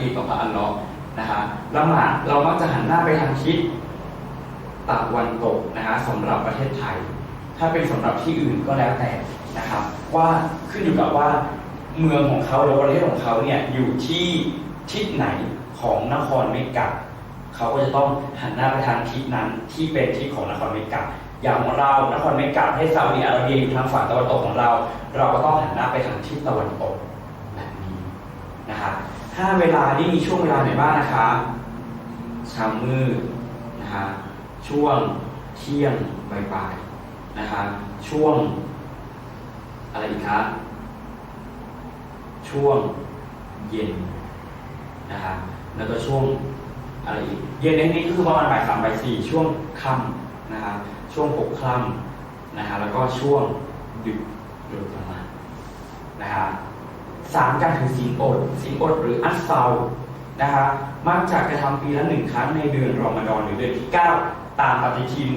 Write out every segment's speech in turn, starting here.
ดีต่อพระอัลลอฮ์นะฮะละหมาดเรามักจะหันหน้าไปทางทิศตะวันตกนะฮะสำหรับประเทศไทย ถ้าเป็นสำหรับที่อื่นก็แล้วแต่นะครับ ว่าขึ้นอยู่กับว่าเมืองของเขาหรือประเทศของเขาเนี่ยอยู่ที่ทิศไหนของนครเมกะเขาก็จะต้องหันหน้าไปทางทิศนั้นที่เป็นทิศของนครเมกะอย่างเรานครเมกะประเทศซาอุดิอาระเบียอยู่ทางฝั่งตะวันตกของเรา เราก็ต้องหันหน้าไปทางทิศตะวันตกแบบนี้นะครับ ห้าเวลานี่มีช่วงเวลาไหนบ้างนะคะเช้ามืดนะคะช่วงเที่ยงบ่ายๆนะคะช่วงอะไรอีกคะช่วงเย็นนะคะแล้วก็ช่วงอะไรอีกเย็นนี้ก็คือประมาณบ่ายสามบ่ายสี่ช่วงค่ำนะคะช่วงปกค่ำนะคะแล้วก็ช่วงดึกโดยประมาณนะคะ สามการถือศีลอดศีลอดหรืออัสเซานะคะมักจะกระทำปีละหนึ่งครั้งในเดือนรอมฎอนหรือเดือนที่ 9 ตามปฏิทิน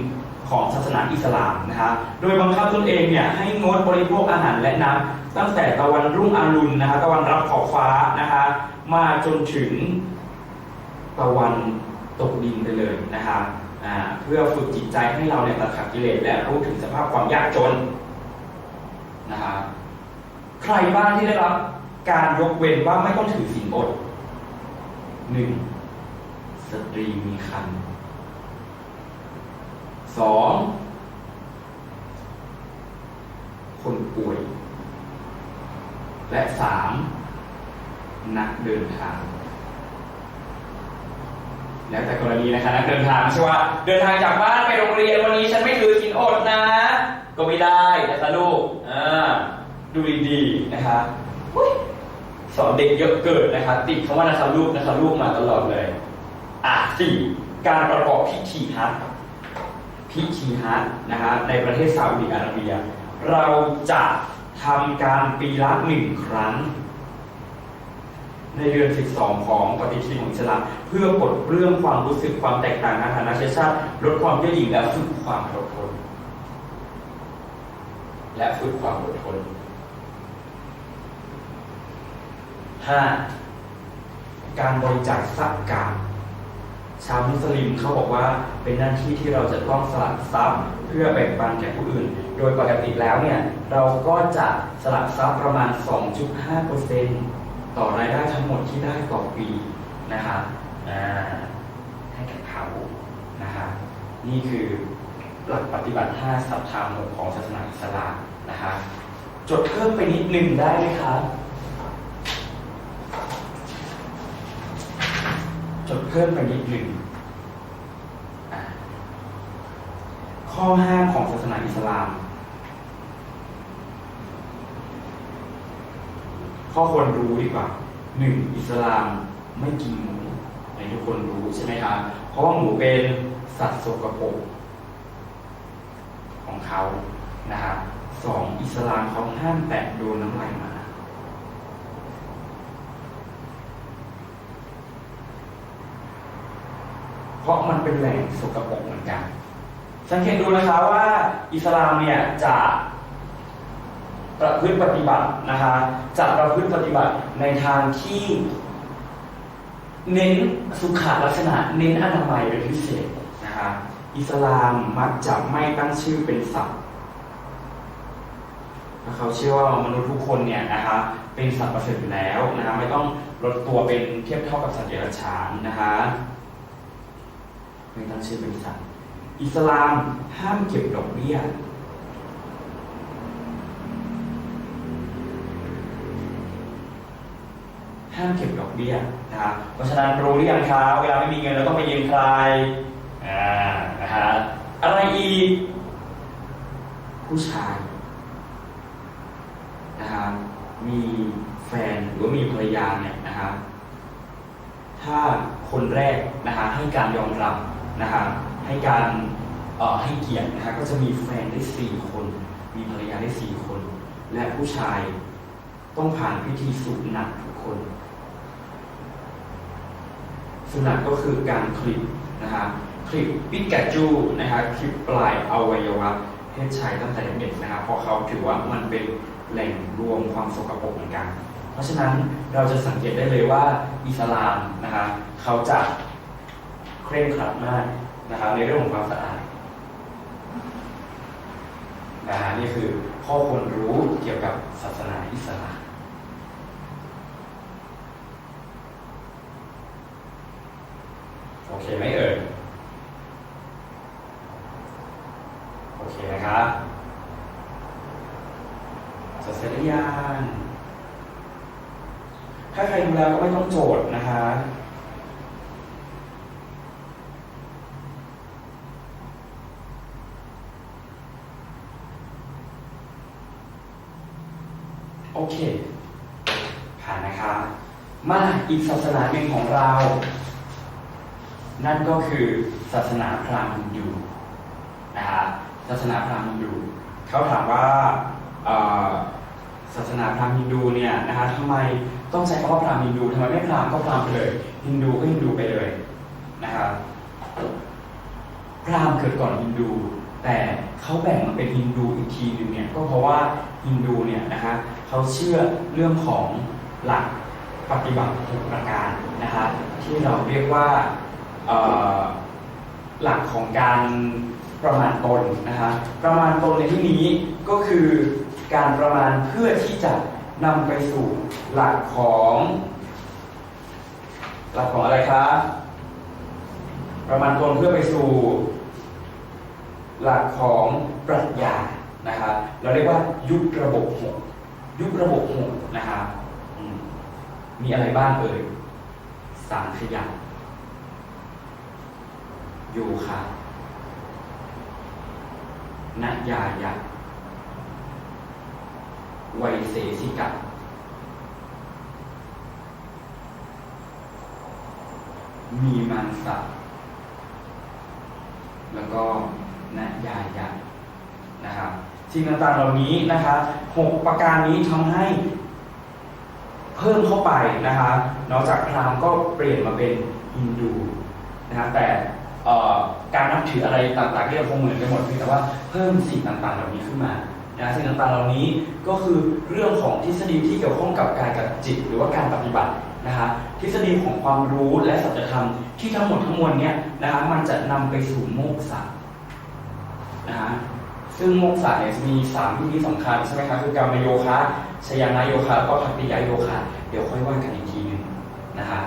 ของศาสนาอิสลามนะคะโดยบังคับตนเองเนี่ยให้งดบริโภคอาหารและน้ำตั้งแต่ตะวันรุ่งอรุณนะคะตะวันรับขอบฟ้านะคะมาจนถึงตะวันตกดินไปเลยนะครับเพื่อฝึกจิตใจให้เราเนี่ยตัดขาดกิเลสและรู้ถึงสภาพความยากจนนะครับใครบ้างที่ได้รับ การยกเว้นว่าไม่ต้องถือศีลอดหนึ่งสตรีมีครรภ์สองคนป่วย และสามนักเดินทาง แล้วแต่กรณีนะคะนักเดินทางใช่ว่าเดินทางจากบ้านไปโรงเรียนวันนี้ฉันไม่ถือศีลอดนะ ก็ไม่ได้นะคะลูกอ่าดูดีๆนะคะ สอนเด็กเยอะเกิดนะคะติดคำว่านะคะลูกนะคะลูกมาตลอดเลยอะสี่การประกอบพิธีฮัจญ์พิธีฮัจญ์นะคะในประเทศซาอุดิอาระเบีย เราจะทำการปีละหนึ่งครั้ง ในเดือน 12 ของปฏิทินของอิสลามเพื่อปลดเปลื้องความรู้สึกความแตกต่างทางฐานะเชื้อชาติลดความเย่อหยิ่งและฝึกความอดทนและฝึกความอดทน 5. การบริจาคทรัพย์การชาวมุสลิมเขาบอกว่าเป็นหน้าที่ที่เราจะต้องสละทรัพย์เพื่อแบ่งปันแก่ผู้อื่น โดยปกติแล้วเนี่ยเราก็จะสละทรัพย์ประมาณ 2.5%ต่อรายได้ทั้งหมดที่ได้ต่อปีนะคะอ่าให้แก่เขานะคะนี่คือหลักปฏิบัติ 5 สัปทาหกของศาสนาอิสลามนะคะจดเพิ่มไปนิดนึงได้ไหมคะจด เพิ่มไปนิดหนึ่งข้อห้ามของศาสนาอิสลาม ข้อควรรู้ดีกว่าหนึ่งอิสลามไม่กินหมูในทุกคนรู้ใช่ไหมครับ เพราะว่าหมูเป็นสัตว์สกปรกของเขานะครับสองอิสลามเขาห้ามแตะโดนน้ำลายหมา เพ ราะมันเป็นแหล่งสกปรกเหมือนกัน สังเกตดูนะคะว่าอิสลามเนี่ยจะประพฤติปฏิบัตินะคะจะประพฤติปฏิบัติในทางที่ เน้นสุขลักษณะ เน้นอนามัยเป็นพิเศษนะคะอิสลามมักจะไม่ตั้งชื่อเป็นสัตว์เพราะเขาเชื่อว่ามนุษย์ทุกคนเนี่ยนะคะเป็นสัตว์ประเสริฐแล้วนะคะไม่ต้องลดตัวเป็นเทียบเท่ากับสัตว์เดรัจฉานนะคะ ไม่ตั้งชื่อเป็นสัตว์อิสลามห้ามเก็บดอกเบี้ย ห้ามเก็บดอกเบี้ยนะครับเพราะฉะนั้นรู้หรือยังครับเวลาไม่มีเงินเราต้องไปยืมใครอ่านะฮะอะไรอีก ผู้ชายนะครับมีแฟนหรือว่ามีภรรยาเนี่ยนะครับถ้าคนแรกนะคะให้การยอมรับ นะคะให้การให้เกียรตินะคะก็จะมีแฟนได้สี่คน มีภรรยาได้สี่คน และผู้ชายต้องผ่านพิธีสุนัตทุกคนสุนัตก็คือการคลิปนะคะคลิปปิกาจูนะคะคลิปปลายอวัยวะเพศชายตั้งแต่เด็กนะคะเพราะเขาถือว่ามันเป็นแหล่งรวมความสกปรกเหมือนกัน เพราะฉะนั้นเราจะสังเกตได้เลยว่าอิสลามนะคะเขาจะ เคร่งครัดมากนะครับ ในเรื่องของความสะอาดนะฮะนี่คือข้อควรรู้เกี่ยวกับศาสนาอิสลามโอเคไหมเอ่ยโอเคนะครับจะเสร็จหรือยังถ้าใครดูแล้วก็ไม่ต้องโจทย์นะคะ โอเค ผ่านนะคะมาอีกศาสนาหนึ่งของเรา นั่นก็คือศาสนาพราหมณ์ฮินดูนะครับศาสนาพราหมณ์ฮินดูเขาถามว่าศาสนาพราหมณ์ฮินดูเนี่ยนะฮะทำไมต้องใช้คำว่าพราหมณ์ฮินดูทำไมไม่พราหมณ์ก็พราหมณ์ไปเลยฮินดูก็ฮินดูไปเลยนะครับพราหมณ์เกิดก่อนฮินดู แต่เขาแบ่งมาเป็นฮินดูอีกทีหนึ่งเนี่ยก็เพราะว่าฮินดูเนี่ยนะฮะ เขาเชื่อเรื่องของหลักปฏิบัติหกประการนะคะที่เราเรียกว่าหลักของการประมาณตนนะคะประมาณตนในที่นี้ก็คือการประมาณเพื่อที่จะนำไปสู่หลักของ หลักของอะไรคะประมาณตนเพื่อไปสู่ หลักของปรัชญานะคะเราเรียกว่ายุคระบบหก ยุคระบบหกนะคะอืมมีอะไรบ้างเอ่ยสามขยักโยคะนัยายะไวยเสสิกะมีมันสะแล้วก็นัยายะนะครับ สิ่งต่างๆเหล่านี้นะครับหกประการนี้ทำให้เพิ่มเข้าไปนะคะ นอกจากพราหมณ์ก็เปลี่ยนมาเป็นฮินดูนะครับแต่การนับถืออะไรต่างๆก็ยังคงเหมือนกันหมดเพียงแต่ว่าเพิ่มสิ่งต่างๆเหล่านี้ขึ้นมานะสิ่งต่างๆเหล่านี้ก็คือเรื่องของทฤษฎีที่เกี่ยวข้องกับกายกับจิต หรือว่าการปฏิบัตินะคะทฤษฎีของความรู้และสัจธรรมที่ทั้งหมดทั้งมวลเนี้ยนะคะมันจะนำไปสู่โมกษะนะฮะ ซึ่งโมกษะเนี่ยจะมีสามที่ที่สำคัญใช่ไหมครับคือกรรมโยคะชยานาโยคะแล้วก็ทักปิยโยคะเดี๋ยวค่อยว่ากันอีกทีหนึ่งนะฮะ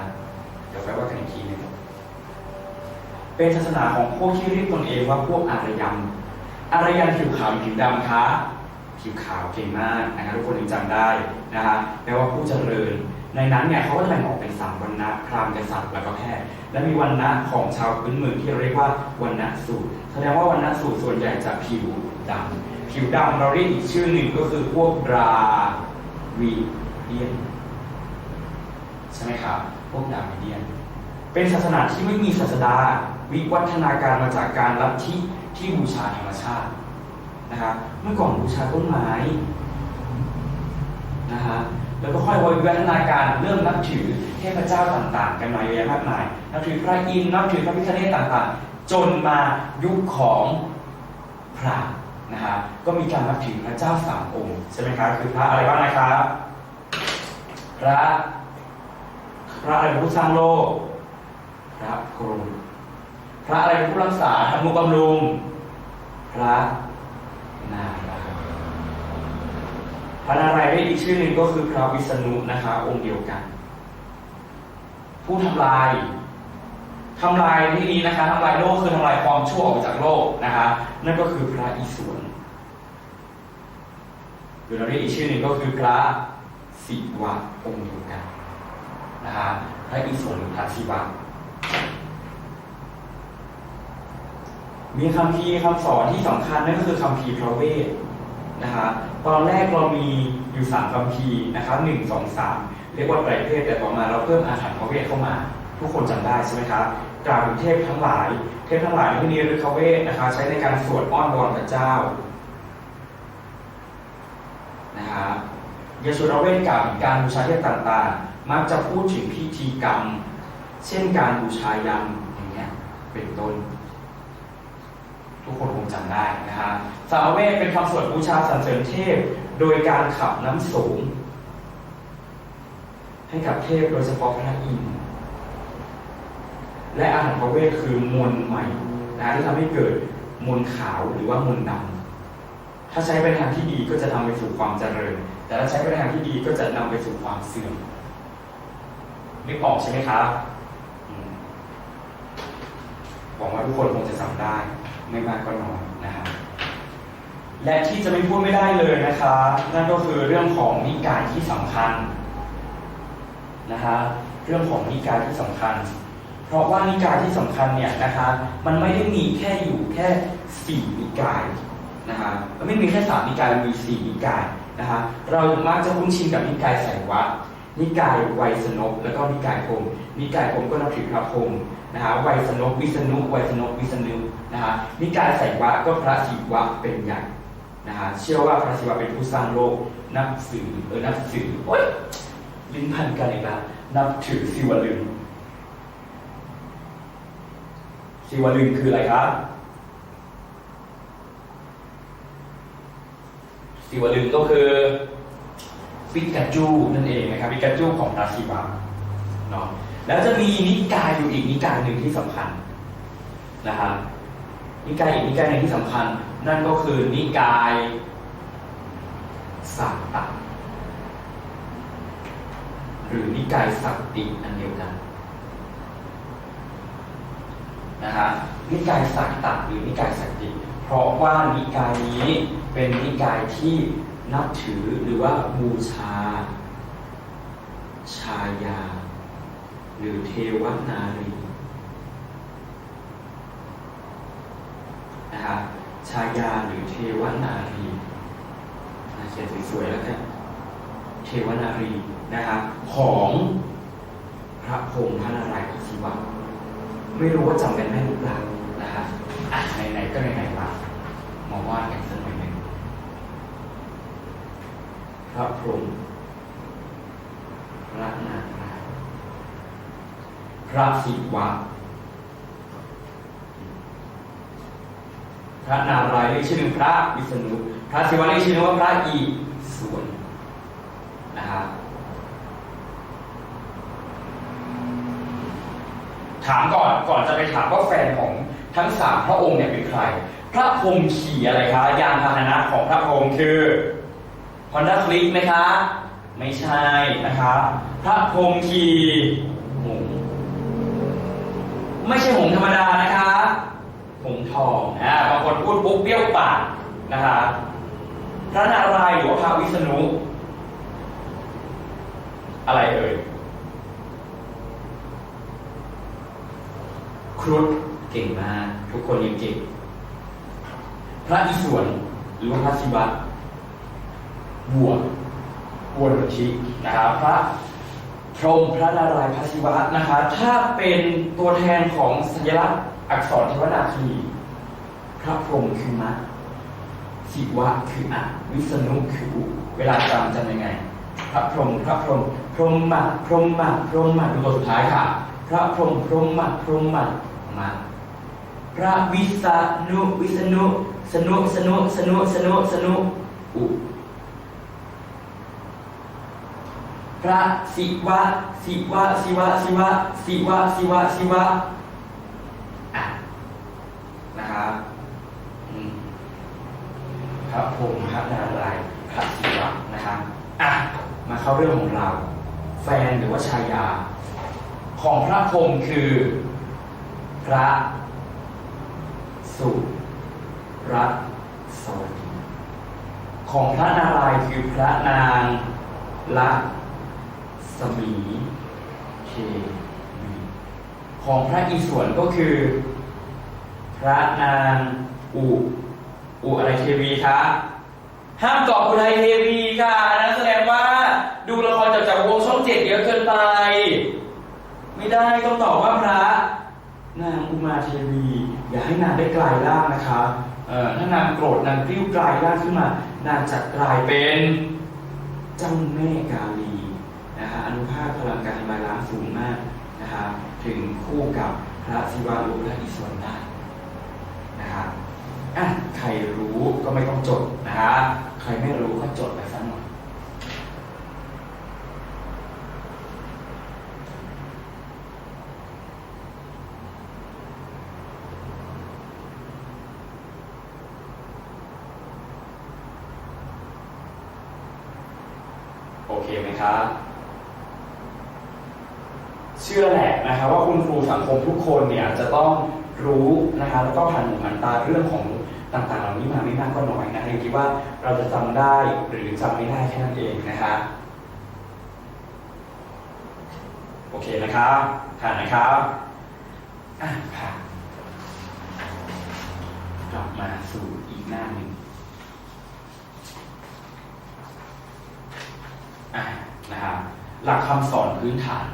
เดี๋ยวค่อยว่ากันอีกทีหนึ่งเป็นศาสนาของพวกที่เรียกตนเองว่าพวกอารยันอารยันผิวขาวผิวดำคะผิวขาวเก่งมากนะครับทุกคนยังจำได้นะฮะแปลว่าผู้เจริญ ในนั้นเนี่ยเขาก็จะแบ่งออกเป็นสามวันนะพราหมณ์กษัตริย์แล้วก็แพทย์และมีวันนะของชาวพื้นเมืองที่เรียกว่าวันนะสูตรแสดงว่าวันนะสูตรส่วนใหญ่จะผิว ดำผิวดำเราเรียกอีกชื่อหนึ่งก็คือพวกดราวีเดียนใช่ไหมครับ พวกดาวิเดียน เป็นศาสนาที่ไม่มีศาสดา วิวัฒนาการมาจากการลัทธิที่บูชาธรรมชาตินะครับเมื่อก่อนบูชาต้นไม้นะฮะแล้วก็ค่อยวิวัฒนาการเริ่มนับถือเทพเจ้าต่างๆ กันมาเยอะแยะมากมาย นับถือพระอินทร์นับถือพระพิฆเนศต่างๆ จนมายุคของพระ นะฮะก็มีการนับถือพระเจ้าสามองค์ใช่ไหมครับคือพระอะไรบ้างนะครับ พระพระอะไรเป็นผู้สร้างโลก พระกรมพระอะไรเป็นผู้รักษาทำนุบำรุง พระนารายณ์พระนารายณ์ได้อีกชื่อหนึ่งก็คือพระวิษณุนะคะองค์เดียวกัน ผู้ทำลาย ทำลายที่นี้นะคะทำลายโลกคือทำลายความชั่วออกจากโลกนะคะนั่นก็คือพระอิศวรหรือเราเรียกอีกชื่อหนึ่งก็คือพระศิวะองค์เดียวกันนะคะพระอิศวรหรือพระศิวะมีคำพีคำสอนที่สำคัญนั่นก็คือคำพีพระเวทนะคะตอนแรกเรามีอยู่สามคำพีนะคะหนึ่งสองสามเรียกว่าไตรเพศแต่ต่อมาเราเพิ่มอาถรรพ์พระเวทเข้ามา ทุกคนจำได้ใช่ไหมครับ กล่าวถึงเทพทั้งหลาย เทพทั้งหลายที่นี้หรือพระเวทนะคะใช้ในการสวดอ้อนวอนพระเจ้านะคะยาสุรเวทกล่าวถึงการบูชาเทพต่างๆ มักจะพูดถึงพิธีกรรม เช่นการบูชายันอย่างเงี้ยเป็นต้น ทุกคนคงจำได้นะครับสาวเวทเป็นคำสวดบูชาสรรเสริญเทพ โดยการขับน้ำสูง ให้กับเทพโดยเฉพาะพระอินทร์ และอาหารพระเวทคือมวลใหม่นะที่ทำให้เกิดมวลขาวหรือว่ามวลดำถ้าใช้ไปในทางที่ดีก็จะนำไปสู่ความเจริญ แต่ถ้าใช้ไปในทางที่ดีก็จะนำไปสู่ความเสื่อมนึกออกใช่ไหมครับอืมหวังว่าทุกคนคงจะจำได้ไม่มากก็น้อยนะครับและที่จะไม่พูดไม่ได้เลยนะคะนั่นก็คือเรื่องของนิกายที่สำคัญนะคะเรื่องของนิกายที่สำคัญ เพราะว่านิกายที่สำคัญเนี่ยนะคะมันไม่ได้มีแค่อยู่แค่สี่นิกายนะคะมันไม่มีแค่สามนิกายมันมีสี่นิกายนะคะเรามักจะคุ้นชินกับนิกายไสยวะนิกายไวยสนกแล้วก็นิกายพรมนิกายพรมก็นับถือพระพรมนะคะไวยสนกวิษณุไวยสนกวิษณุนะคะนิกายไสยวะก็พระศิวะเป็นใหญ่นะฮะเชื่อว่าพระศิวะเป็นผู้สร้างโลกนับสื่อเออนับสื่อโอ๊ยลิ้นพันกันอีกแล้วนับถือศิวลึง ศิวลึงคืออะไรครับศิวลึงก็คือปิกาจูนั่นเองนะครับปิกาจูของพระศิวะเนาะแล้วจะมีนิกายอยู่อีกนิกายหนึ่งที่สำคัญนะครับนิกายอีกนิกายหนึ่งที่สำคัญ นั่นก็คือนิกายสัตตะหรือนิกายสัตติอันเดียวกัน นะฮะนิกายสัตตะหรือนิกายสัตติ เพราะว่านิกายนี้เป็นนิกายที่นับถือหรือว่าบูชา ชายา หรือเทวนารีนะครับชายาหรือเทวนารีเขียนสวยๆแล้วกันเทวนารีนะครับของพระพรหมพระนารายณ์พระศิวะ ไม่รู้ว่าจำกันได้หรือเปล่านะครับอะไหนๆก็ไหนๆมามาว่าดกันสักหน่อยหนึ่งพระพรหมพระนารายณ์พระศิวะพระนารายณ์เรียกชื่อหนึ่งพระวิษณุพระศิวะเรียกชื่อหนึ่งว่าพระอีส่วนนะครับ ถามก่อนก่อนจะไปถามว่าแฟนของทั้งสามพระองค์เนี่ยเป็นใคร พระพรหมขี่อะไรคะ ยานพาหนะของพระพรหมคือ Honda Click ไหมคะ ไม่ใช่นะคะพระพรหมขี่หงไม่ใช่หงธรรมดานะคะหงทองอ่าบางคนพูดปุ๊บเบี้ยวปากนะคะพระนารายณ์หรือว่าพระวิษณุอะไรเอ่ย ครุฑเก่งมากทุกคนยังเก่ง พระอิศวรหรือว่าพระศิวะวัววัวหนุทินะครับพระพรหมพระนารายณ์พระศิวะนะคะถ้าเป็นตัวแทนของสัญลักษณ์อักษรเทวนาคีพระพรหมคือมะศิวะคืออะวิษณุคืออุเวลาจำจำยังไง พระพรหมพระพรหมพรหมมะพรหมมะพรหมมะดูตัวสุดท้ายค่ะ พระพรหมพรหมมะพรหมมะมะพระวิษณุวิษณุสนุสนุสนุสนุสนุอุพระศิวะศิวะศิวะศิวะศิวะศิวะศิวะอะนะครับพระพรหมพระนารายณ์พระศิวะนะครับอะมาเข้าเรื่องของเรา แฟนหรือว่าชายา ของพระพรหมคือ พระสุรัตน์สวัสดีของพระนารายณ์คือพระนางละสมีเทวีของพระอิศวรก็คือ พระนางอุอุอะไรเทวีคะห้ามเกาะอุไรเทวีค่ะนนั้นแสดงว่าดูละครจากจากวงช่องเจ็ดเยอะเกินไป ไม่ได้ต้องตอบว่าพระ นางอุมาเทวี อย่าให้นางได้กลายร่างนะคะเอ่อถ้านางโกรธนางกริ้วกลายร่างขึ้นมา นางจะกลายเป็นเจ้าแม่กาลีนะคะอนุภาคพลังการทำลายล้างสูงมากนะคะถึงคู่กับพระศิวะหรือพระอิศวรได้นะคะอะใครรู้ก็ไม่ต้องจดนะคะใครไม่รู้ก็จดไปสักหน่อย เคไหมครับเชื่อแหละนะครับว่าคุณครูสังคมทุกคนเนี่ยจะต้องรู้นะครับแล้วก็ผ่านหูผ่านตาเรื่องของต่างๆ เหล่านี้มาไม่มากก็น้อยนะอยู่ที่ว่าเราจะจำได้หรือจำไม่ได้แค่นั้นเองนะครับโอเคนะครับผ่านนะครับผ่านกลับมาสู่อีกหน้าหนึ่งอะนะครับ หลักคำสอนพื้นฐาน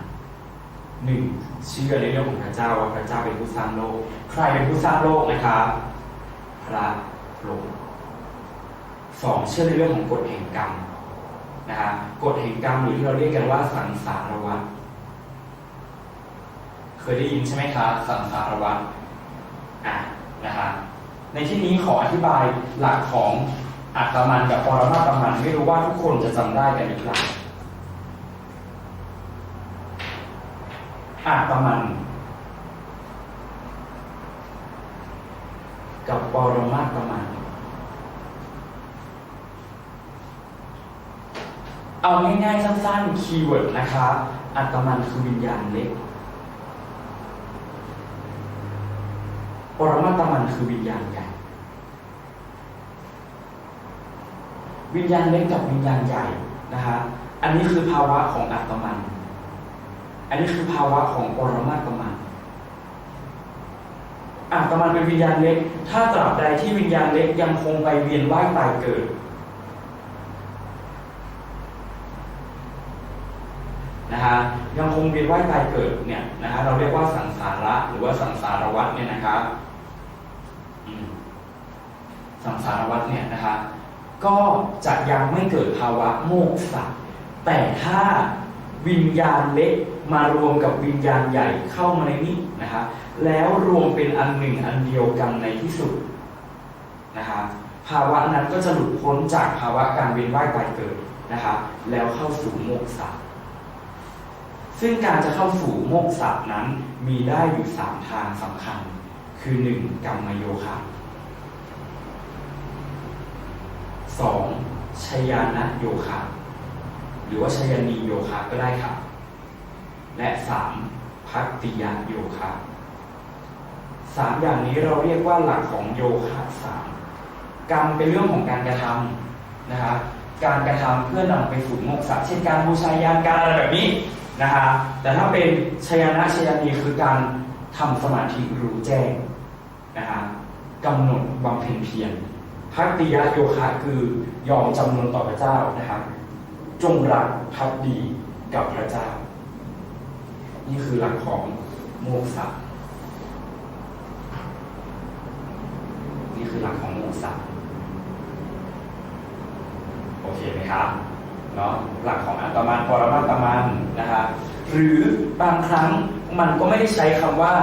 หนึ่งเชื่อในเรื่องของพระเจ้าว่าพระเจ้าเป็นผู้สร้างโลก ใครเป็นผู้สร้างโลกนะครับ พระพระองค์สองเชื่อในเรื่องของกฎแห่งกรรมนะครับกฎแห่งกรรมหรือที่เราเรียกกันว่าสังสารวัฏเคยได้ยินใช่ไหมครับสังสารวัฏอะนะครับในที่นี้ขออธิบายหลักของอัตมันกับปรมาตมันไม่รู้ว่าทุกคนจะจำได้กันหรือเปล่า อาตมันกับปรมาตมันเอาง่ายๆสั้นๆคีย์เวิร์ดนะครับอาตมันคือวิญญาณเล็ก ปรมาตมันคือวิญญาณใหญ่วิญญาณเล็กกับวิญญาณใหญ่นะครับอันนี้คือภาวะของอาตมัน อันนี้คือภาวะของปรมาตมันอาตมันเป็นวิญญาณเล็ก ถ้าตราบใดที่วิญญาณเล็กยังคงไปเวียนว่ายตายเกิดนะฮะยังคงเวียนว่ายตายเกิดเนี่ยนะฮะเราเรียกว่าสังสาระหรือว่าสังสารวัฏเนี่ยนะครับอืมสังสารวัฏเนี่ยนะคะก็จะยังไม่เกิดภาวะโมกษะแต่ถ้า วิญญาณเล็กมารวมกับวิญญาณใหญ่เข้ามาในนี้นะคะแล้วรวมเป็นอันหนึ่งอันเดียวกันในที่สุดนะคะภาวะนั้นก็จะหลุดพ้นจากภาวะการเวียนว่ายตายเกิดนะคะแล้วเข้าสู่โมกษะซึ่งการจะเข้าสู่โมกษะนั้นมีได้อยู่สามทางสำคัญ คือหนึ่งกรรมโยคะสองชยานะโยคะ หรือว่าชยานีโยคะก็ได้ครับ และสามพักติยะโยคะสามอย่างนี้เราเรียกว่าหลักของโยคะสามกรรมเป็นเรื่องของการกระทำนะครับ การกระทำเพื่อนำไปสู่โมกษะเช่นการบูชายันการอะไรแบบนี้นะฮะแต่ถ้าเป็นชยนะชยานีคือการทำสมาธิรู้แจ้งนะฮะกำหนดบำเพ็ญเพียรพักติยะโยคะคือยอมจำนนต่อพระเจ้านะครับ จงรักภักดีกับพระเจ้า นี่คือหลักของโมกษะนี่คือหลักของโมกษะโอเคไหมครับเนาะหลักของอัตมันปรมาตมันนะครับหรือบางครั้งมันก็ไม่ได้ใช้คำว่า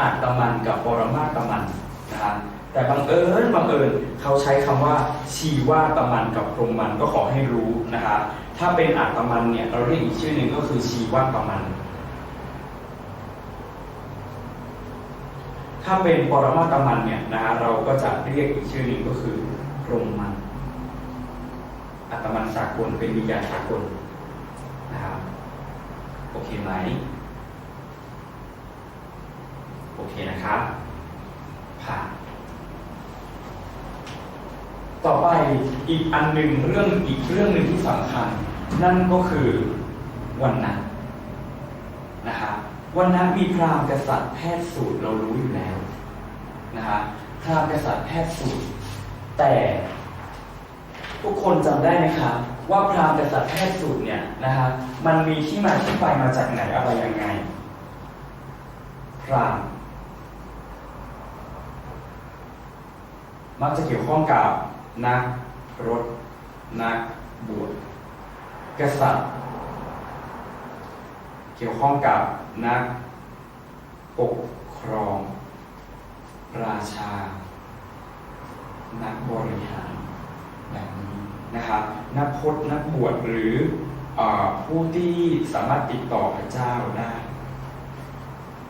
อัตมันกับปรมาตมันนะครับแต่บังเอิญบังเอิญเขาใช้คำว่าชีวาตมันกับพรหมมันก็ขอให้รู้นะครับ ถ้าเป็นอัตมันเนี่ยเราเรียกอีกชื่อหนึ่งก็คือชีวาตมัน ถ้าเป็นปรมาตมันเนี่ยนะฮะเราก็จะเรียกอีกชื่อหนึ่งก็คือพรหมมันอัตมันสากลเป็นวิญญาณสากลนะครับโอเคไหมโอเคนะครับผ่านต่อไปอีกอันหนึ่งเรื่องอีกเรื่องหนึ่งที่สำคัญ นั่นก็คือวันนั้นนะครับวันนั้นมีพราหมณ์กษัตริย์แพทย์สูตรเรารู้อยู่แล้วนะครับพราหมณ์กษัตริย์แพทย์สูตร แต่ทุกคนจำได้ไหมครับว่าพราหมณ์กษัตริย์แพทย์สูตรเนี่ยนะครับมันมีที่มาที่ไปมาจากไหนอะไรยังไงพราหมณ์มักจะเกี่ยวข้องกับนักรถนักบวช กษัตริย์ เกี่ยวข้องกับนักปกครอง ราชา นักบริหารแบบนี้นะครับนักพจน์นักบวชหรืออผู้ที่สามารถติดต่อพระเจ้าได้